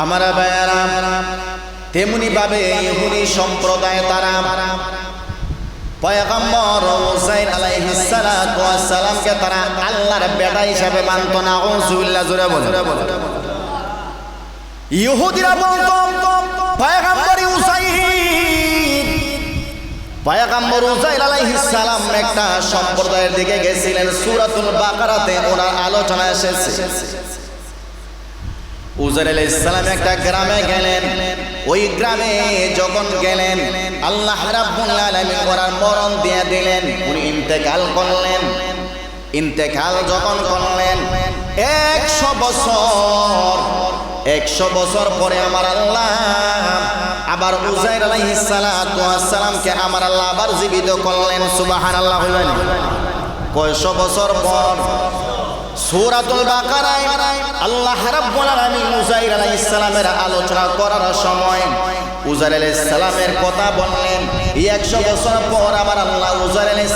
আমার ভাইয়ারা, তেমনি ভাবে ইহুদি সম্প্রদায় তারা পয়গম্বর হুসাইন আলাইহিস সালাতু ওয়াস সালামকে তারা আল্লাহর বেটা হিসাবে মানত না আউযুবিল্লাহ জোরে বলে ইহুদিরা বলতো, পয়গম্বর হুসাইন পয়গম্বর হুসাইন আলাইহিস সালাম একটা সম্প্রদায়ের দিকে গেছিলেন। সূরাতুল বাকারাতে ওনার আলোচনা এসেছে। উজার আলাইসালাম একটা গ্রামে গেলেন। ওই গ্রামে যখন গেলেন, আল্লাহ রাব্বুল আলামিন ওনার মরণ দিয়ে দিলেন, উনি ইন্তেকাল করলেন। ইন্তেকাল যখন করলেন, একশো বছর একশো বছর পরে আমার আল্লাহ আবার উজাইর আলাইহিস সালাতু ওয়াস সালামকে আমার আল্লাহ আবার জীবিত করলেন, সুবহানাল্লাহ হইলেন কয়শো বছর পর সূরাতুল বাকারায় আল্লাহ রাব্বুল আলামিন উজাইর আলাইহিস সালামের আলোচনা করার সময় সালামের কথা বললেন। 100 বছর পর আবার আল্লাহ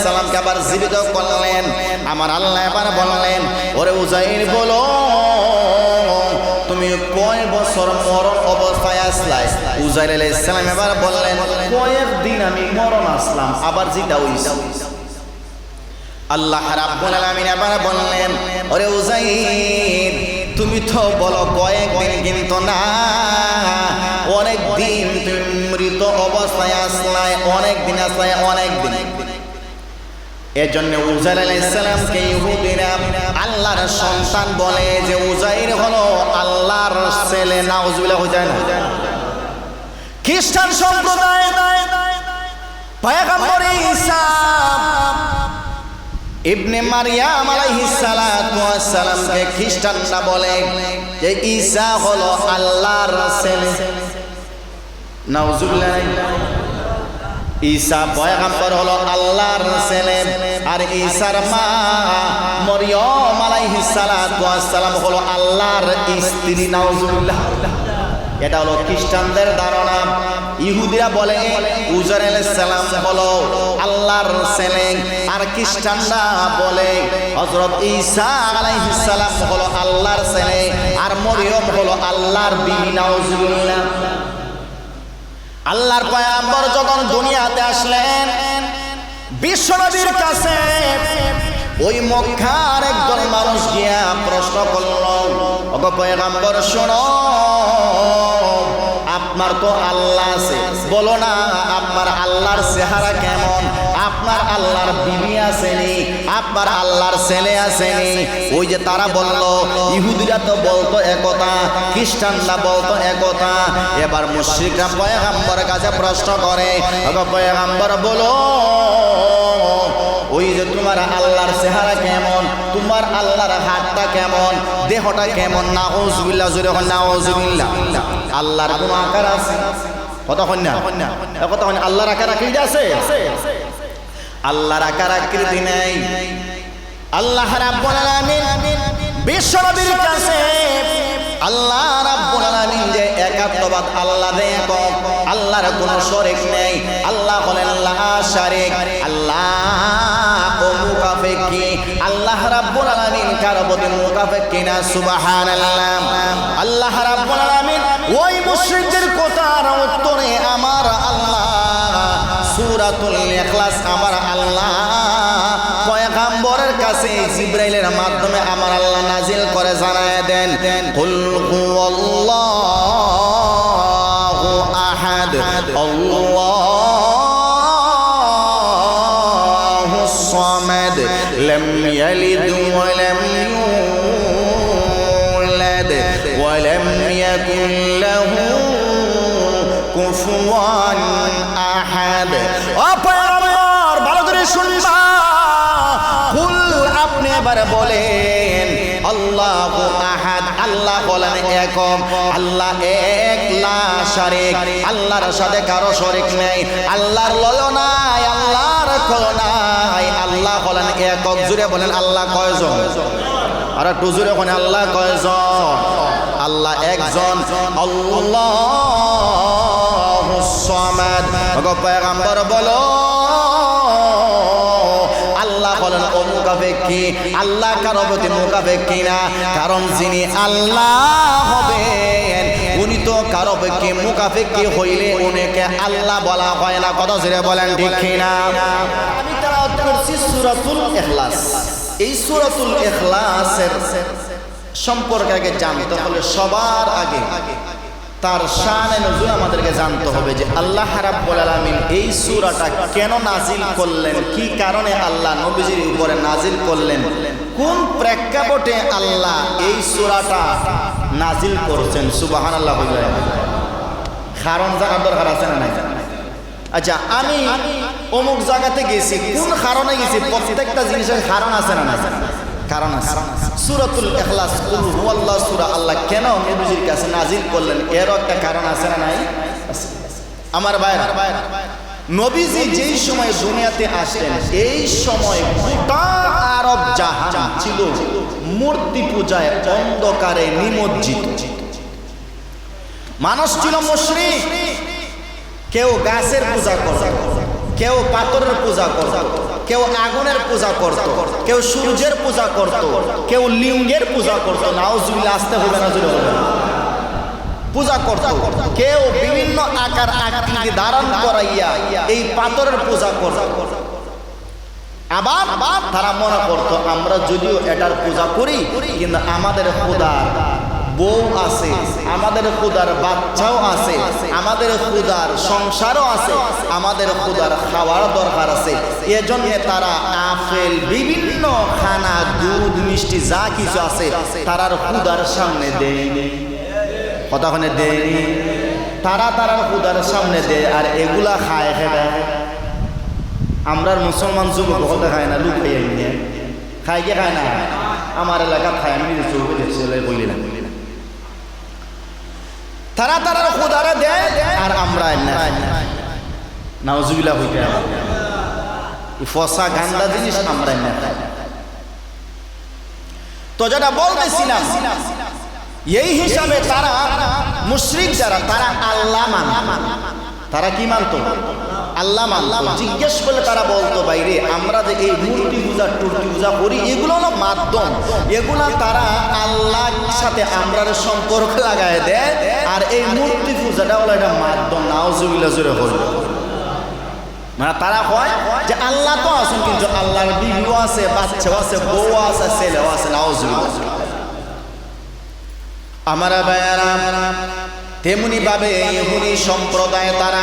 সালামকে আবার জীবিত করলেন। আমার আল্লাহ এবার বললেন, ওরে উজাইর বলো, তুমি কয় বছর মরণ অবস্থায় আসলাই? উজাইর সালাম এবার বললেন কয়েকদিন আমি মরণ আসলাম, আবার জিতা হইছে। আল্লাহ রাব্বুল আলামিন এবার বললেন, ওরে উজাইর তুমি তো বলো কয়েক কয়েকদিন কিন্তু না অনেক দিন তুমি মৃত অবস্থায় আসলাই অনেক দিন আসলাই অনেক দিন এজন্য উজাইর আলাইহিস সালামকে ইহুদিরা আল্লাহর সন্তান বলে যে উজাইর হলো আল্লাহর ছেলে, নাউজুবিল্লাহ, হয়ে যায় না। খ্রিস্টান সম্প্রদায়, পয়গম্বর ঈসা ইবনে মারিয়াম আলাইহিস সালাতু ওয়াস সালামকে খ্রিস্টানরা বলে যে ঈসা হলো আল্লাহর ছেলে নাউজুবিল্লাহ। ঈসা পয়গম্বর হলো আল্লাহর ছেলে আর ঈসার মা মরিয়ম আলাইহিস সালাতু ওয়াস সালাম হলো আল্লাহর স্ত্রী। নাউজুবিল্লাহ। এটা হলো খ্রিস্টানদের ধারণা। ইহুদিরা বলে, উজার সালাম হলো আল্লাহর ছেলে আর খ্রিস্টানরা বলে হজরত ঈসা সালাম হলো আল্লাহর ছেলে আর মরিয়ম হলো আল্লাহর বিবি, নাউজুবিল্লাহ। আল্লাহর পয়গম্বর যখন দুনিয়াতে আসলেন বিশ্বনবীর কাছে ওই মক্কার একজন মানুষ গিয়া প্রশ্ন করল, ওগো পয়গম্বর, শোনো আপনার তো আল্লাহ আছে। বলো না, আপনার আল্লাহর চেহারা কেমন? আপনার আল্লাহর বিবি আসেনি, আপনার আল্লাহর ছেলে আসেনি। ওই যে তারা বলল, ইহুদিরা তো বলতো একতা খ্রিস্টানরা বলতো একতা এবার মুশ্রিকরা পয়গাম্বরের কাছে প্রশ্ন করে পয়গাম্বর, বলো ওই যে তোমার আল্লাহর চেহারা কেমন, তোমার আল্লাহর হাতটা কেমন, দেহটা কেমন? না ওজবিল্লা জুড়ে না ওজবিল্লা আল্লাহর কোন আকার আছে। কত কন্যা কত কন্যা আল্লাহর আকার আকৃতি আছে? আল্লাহর আকার আকৃতি নেই। আল্লাহ রাব্বুল আলামিন বিশ্বনবীর কাছে আল্লাহ রাব্বুল আলামিন যে একাত্মবাদ আল্লাহ দে একক আল্লাহর কোনো শরীক নেই। আল্লাহ হলেন লা শারিক, আল্লাহ মুকাফিকি আল্লাহ রাব্বুল আলামিন কারও প্রতি সুবহানাল্লাহ। আল্লাহ রাব্বুল আলামিন ওই মুশরিকদের কথার উত্তরে আমার আল্লাহ, সূরাতুল ইখলাস আমার আল্লাহ কাছে জিব্রাইলের মাধ্যমে আমার আল্লাহ নাজিল করে জানায় দেন। কুল হুয়াল্লাহু। ইয়াকুল লাহু কুফুয়ান আহাদ ও পয়গম্বর, ভালো করে শুনবা। কুল আপনি এবার বলেন, আল্লাহ আহাদ, আল্লাহ বলেন একক, আল্লাহ এক, লা শারিক। আল্লাহর সাথে কারও শরিক নেই, আল্লাহর লয় নাই, আল্লাহর কল নাই। আল্লাহ বলেন একক, জুড়ে বলেন আল্লাহ কয়জন? আর একটু জুড়ে ওখানে আল্লাহ কয়জন? আল্লাহ একজন আল্লাহ বলো আল্লাহ বলেন ও মুকাফেক্ষি আল্লাহ কারও প্রতি মুকাফেক্ষি না কারণ যিনি আল্লাহ হবেন উনি কারও পক্ষে মুখাফেক্ষি হইলে উনিকে আল্লাহ বলা হয় না। কত জোরে বলেন ঠিক না আমি তেলাওয়াত করছি সূরাতুল ইখলাস। এই সূরাতুল ইখলাসের সম্পর্কে আগে জানতে হলে সবার আগে তার শানে নজুল আমাদেরকে জানতে হবে যে আল্লাহ রাব্বুল আলামিন এই সূরাটা কেন নাজিল করলেন? কি কারণে আল্লাহ নবীজির উপরে নাজিল করলেন? কোন প্রেক্ষাপটে আল্লাহ এই সূরাটা নাজিল করেছেন? সুবহানাল্লাহ বলে কারণ জানার দরকার আছে না নাই? আচ্ছা আমি অমুক জায়গাতে গেছি, কোন কারণে গেছি? প্রত্যেকটা জিনিসের কারণ আছে না নাই? কারণ আছে। সূরাতুল ইখলাস, কুল সূরা, আল্লাহ কেন নবীজির কাছে নাজিল করলেন? এর একটা কারণ আছে না নাই? আমার ভাইরা নবীজি যেই সময় দুনিয়াতে আসলেন এই সময় গোটা আরব জাহান ছিল মূর্তি পূজায় অন্ধকারে নিমজ্জিত। মানুষ ছিল মুশরিক। কেউ গাছের পূজা করত। কেউ পাথরের পূজা করত, কেউ আগুনের পূজা করত, কেউ সূর্যের পূজা করত, কেউ লিঙ্গের পূজা করত। নাউজুবিল্লাহ, আসতে হবে না পূজা করত। কেউ বিভিন্ন আকার আকৃতি ধারণ করাইয়া এই পাথরের পূজা করত। আবার তারা মনে করত, আমরা যদিও এটার পূজা করি, কিন্তু আমাদের খোদার বউ আছে, আমাদের খুদার বাচ্চাও আছে, আমাদের খুদার সংসারও আছে, আমাদের খুদার খাওয়ার দরকার আছে। এজন্য তারা আপেল, বিভিন্ন খানা, দুধ, মিষ্টি, যা কিছু আছে, তারার খুদার সামনে দেয়নি কতক্ষণে দেয়নি তারা তারার খুদার সামনে দেয়, আর এগুলা খায় খেয়ে আমরা মুসলমান যুবক হতে খায় না লুক খাইয়া খাই কে খায় না? আমার এলাকা খায়, আমি দেখছি না। তারা তারা খোদারা দেয় আর আমরা নাওজুবিলা হইতে ফসা গান্দা জিনিস আমরা তো যেটা বলতেছিলাম, এই হিসাবে তারা মুশ্রিক যারা, তারা আল্লাহ মান তারা কি মানতো? আল্লাহ মানতো। জিজ্ঞেস করলে তারা বলতো, বাইরে, আমরা যে এই মূর্তি পূজা, টুর্তি পূজা করি, এগুলো হলো মাধ্যম। এগুলা তারা আল্লাহর সাথে আমরা সম্পর্ক লাগায় দেয়, আর এই মূর্তি পূজাটা হলো এটা মাধ্যম নাওজুবিল্লা জুড়ে হলো মানে তারা হয় যে আল্লাহ তো আছেন, কিন্তু আল্লাহর বিবিও আছে, বাচ্চাও আছে বউ আছে, ছেলেও আছে নাওজুবিল্লা আমারা ভাইয়ারা তেমনি ভাবে ইহুদি সম্প্রদায় তারা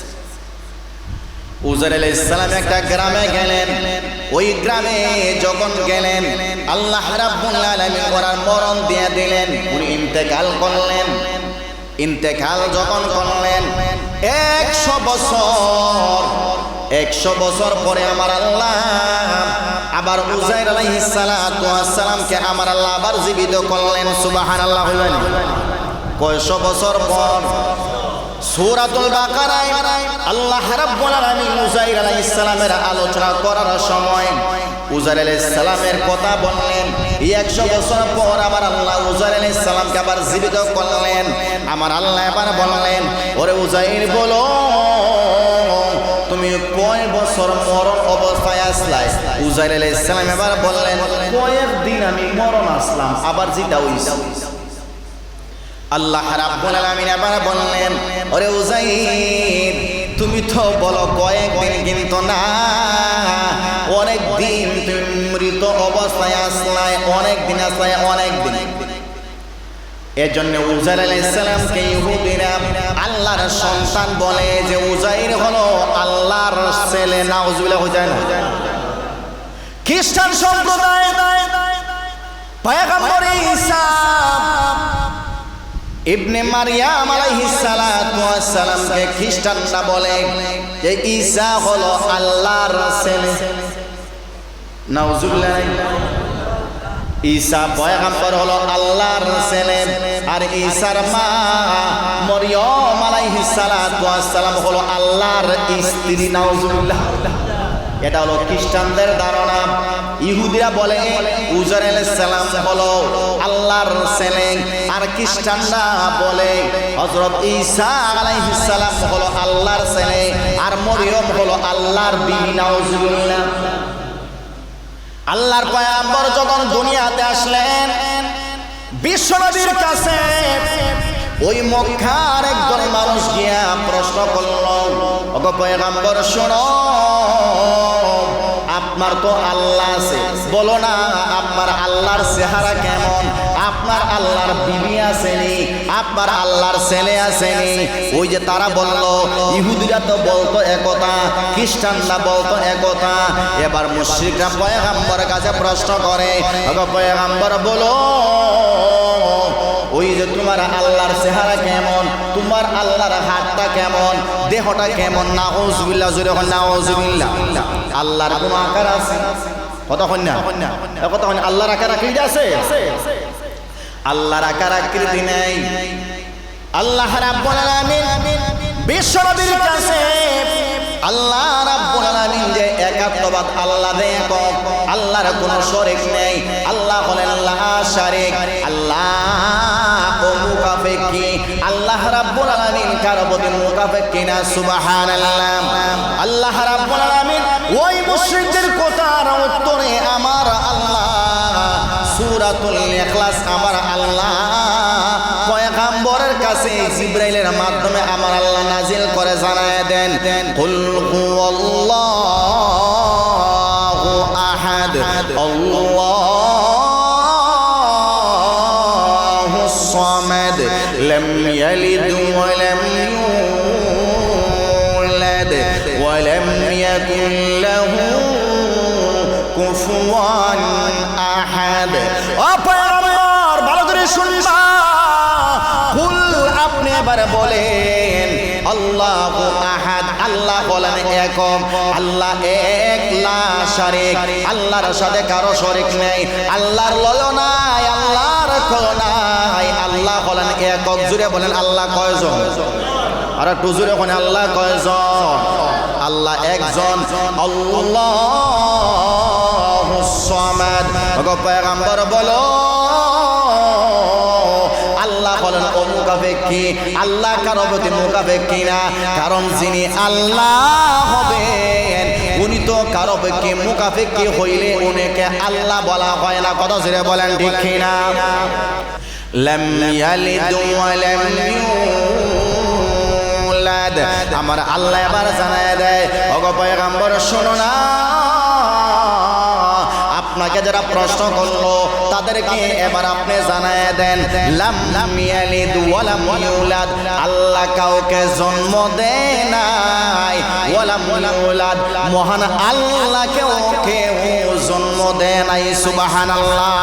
উজার ইসলাম একটা গ্রামে গেলেন। ওই গ্রামে যখন গেলেন, আল্লাহ ওনার মরণ দিয়ে দিলেন, উনি ইন্তেকাল করলেন। ইন্তেকাল যখন করলেন, একশো বছর একশো বছর পরে আমার আল্লাহ আবার উজাইর আলাইহিস সালাতু সালামকে আমার আল্লাহ আবার জীবিত করলেন, সুবহানাল্লাহ হইলেন কয়শো বছর পর সূরাতুল বাকারায় আল্লাহ রাব্বুল আলামিন উজাইর আলাইহিস সালামের আলোচনা করার সময় উজাইর আলাইহিস সালামের কথা বললেন। এই 100 বছর পর আবার আল্লাহ উজাইর আলাইহিস সালামকে আবার জীবিত করলেন। আমার আল্লাহ এবার বললেন ওরে উজাইর বলো তুমি কয় বছর মরণ অবস্থায় আসলাই উজাইর আলাইহিস সালাম এবার বললেন কয়েকদিন আমি মরণ আসলাম। আবার জিতা হইছে। আল্লাহ রাব্বুল আলামিন আবার বললেন, ওরে উজাইর তুমি তো বলো কয়েকদিন কিন্তু না অনেক দিন তুমি মৃত অবস্থায় আসলাই অনেক দিন আসলাই অনেক দিন এর জন্য উজাইর আলাইহিস সালামকে ইহুদিরা আল্লাহর সন্তান বলে যে উজাইর হলো আল্লাহর ছেলে, নাউজুবিল্লাহ হয়ে না। খ্রিস্টান সম্প্রদায়, পয়গম্বর ঈসা ইবনে মারিয়াম আলাইহিস সালাতু ওয়াস সালামকে খ্রিস্টানরা বলে যে ঈসা হলো আল্লাহর ছেলে নাউজুবিল্লাহ। ঈসা পয়গম্বর হলো আল্লাহর ছেলে আর ঈসার মা মরিয়ম আলাইহিস সালাতু ওয়াস সালাম হলো আল্লাহর স্ত্রী, নাউজুবিল্লাহ। এটা হলো খ্রিস্টানদের ধারণা। ইহুদিরা বলে, উজার সালাম হলো আল্লাহর ছেলে। আর খ্রিস্টানরা বলে হজরত ঈসা আলাইহিস সালাম হলো আল্লাহর ছেলে। আর মরিয়ম হলো আল্লাহর বিবি, নাউজুবিল্লাহ। আল্লাহর পয়গম্বর যখন দুনিয়াতে আসলেন বিশ্বনবীর কাছে ওই মক্কার একজন মানুষ গিয়া প্রশ্ন করল পয়গম্বর, শোনো আপনার তো আল্লাহ আছে। বলো না, আপনার আল্লাহর চেহারা কেমন? আপনার আল্লাহর বিবি আসেনি, আপনার আল্লাহর ছেলে আসেনি। ওই যে তারা বলল, ইহুদিরা তো বলতো একতা খ্রিস্টানরা বলতো একতা এবার মুশ্রিকরা পয়গাম্বরের কাছে প্রশ্ন করে পয়গাম্বর, বলো, ওই যে তোমার আল্লাহর চেহারা কেমন? তোমার আল্লাহর হাতটা কেমন? দেহটা কেমন? না ওজুবিল্লা জুড়ে না ওজুবিল্লা আল্লাহর কোন আকার আছে? কথা হন না? কথা হন আল্লাহর আকার আকৃতি আছে? আল্লাহর আকার আকৃতি নেই। আল্লাহ রাব্বুল আলামিন বিশ্বনবীর কাছে আল্লাহ রাব্বুল আলামিন যে একাত্মবাদ আল্লাহ দে একক আল্লাহর কোনো শরীক নেই। আল্লাহ হলেন লা শারিক। মুকাফিকি না সুবহানাল্লাহ। আল্লাহ রাব্বুল আলামিন ওই মুশরিকদের কথার উত্তরে আমার আল্লাহ, সূরাতুল ইখলাস আমার আল্লাহ, পয়গাম্বরের কাছে জিব্রাইলের মাধ্যমে আমার আল্লাহ নাজিল করে জানায় দেন, কুল হুয়াল্লাহু আহাদ আল্লাহুস বলেন আল্লাহ এক লা শারিক। আল্লাহর সাথে কারও শরিক নেই। আল্লাহর লয় নাই, আল্লাহর নাই। আল্লাহ বলেন একক। জুড়ে বলেন আল্লাহ কয়জন? আর একটু জুড়ে বলেন আল্লাহ কয়জন? আল্লাহ একজন। আল্লাহ সামাদ। ওগো পয়গম্বর বলো বলেন, ও মুকাফেক্ষি আল্লাহ কারও প্রতি মুকাফেক্ষি না? কারণ যিনি আল্লাহ হবেন, উনি তো কারও পক্ষে মুকাফেক্ষি হইলে উনিকে আল্লাহ বলা হয় না। কত জোরে বলেন, ঠিক কিনা লাম ইয়ালিদ ওয়া লাম ইউলাদ। আমার আল্লাহ এবার জানায় দেয়, ওগো পয়গম্বর, শোনো না। আপনাকে যারা প্রশ্ন করল, তাদেরকে এবার আপনি জানায় দেন। লাম লাম ইয়ালিদ ওয়া লাম ইউলাদ, আল্লাহ কাউকে জন্ম দেয় নাই। ওয়া লাম ইউলাদ, মহান আল্লাহ কেউ কেউ জন্ম দেয় নাই, সুবহানাল্লাহ।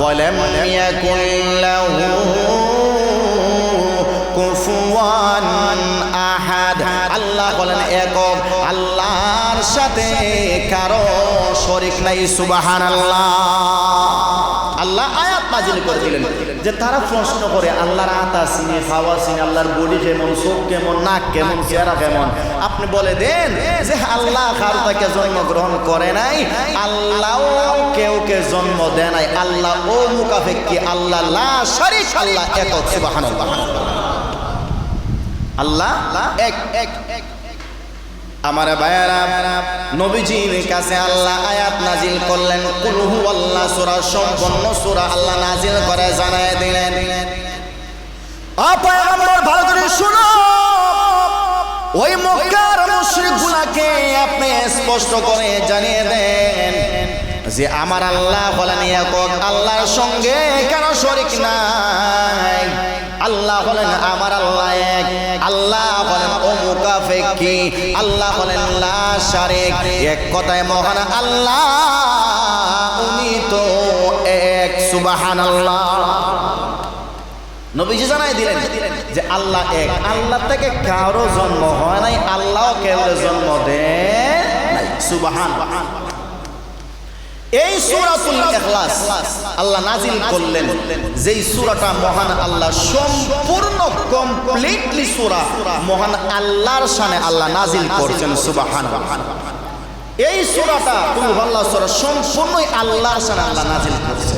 ওয়া লাম ইয়াকুল লাহু কুফুয়ান আহাদ। আল্লাহ বলেন, একক আল্লাহর সাথে কারও শরিক নাই সুবাহান আল্লাহ আয়াত নাজিল করে দিলেন যে তারা প্রশ্ন করে, আল্লাহর আতা চিনি খাওয়া চিনি, আল্লাহর বডি কেমন, চোখ কেমন, নাক কেমন, চেহারা কেমন? আপনি বলে দেন যে আল্লাহ কারোটাকে জন্মগ্রহণ করে নাই আল্লাহ কেউ কে জন্ম দেয় নাই, আল্লাহ ও মুকাফেক্কি আল্লাহ লা শারিক আল্লাহ সুবহানাল্লাহ। আল্লাহ এক এক এক। আমার ভাইয়ারা, নবীজির কাছে আল্লাহ আয়াত নাজিল করলেন কুলহু আল্লাহ সূরা সম্পন্ন সূরা আল্লাহ নাজিল করে জানায় দিলেন। আপয়গম্বর ভালো করে শুনো। ওই মক্কার মুশরিকগুলোকে আপনি স্পষ্ট করে জানিয়ে দেন যে আমার আল্লাহ বলেন একক আল্লাহর সঙ্গে কেন শরিক নাই। আল্লাহ বলেন আমার আল্লাহ এক, আল্লাহ বলেন ও মুকাফেকি আল্লাহ বলেন লা শারিক। এক কথায় মহান আল্লাহ, উনি তো এক, সুবহানাল্লাহ। নবীজি জানাই দিলেন যে আল্লাহ এক, আল্লাহ থেকে কারও জন্ম হয় নাই আল্লাহ কেউ জন্ম দেয় নাই সুবহান এই সুরাতুল ইখলাস আল্লাহ নাজিল করলেন, যেই সূরাটা মহান আল্লাহ সম্পূর্ণ কমপ্লিটলি সূরা মহান আল্লাহর শানে আল্লাহ নাজিল করছেন, সুবহানাল্লাহ। এই সূরাটা কুল আল্লাহ সূরা সম্পূর্ণই আল্লাহর সামনে আল্লাহ নাজিল করছে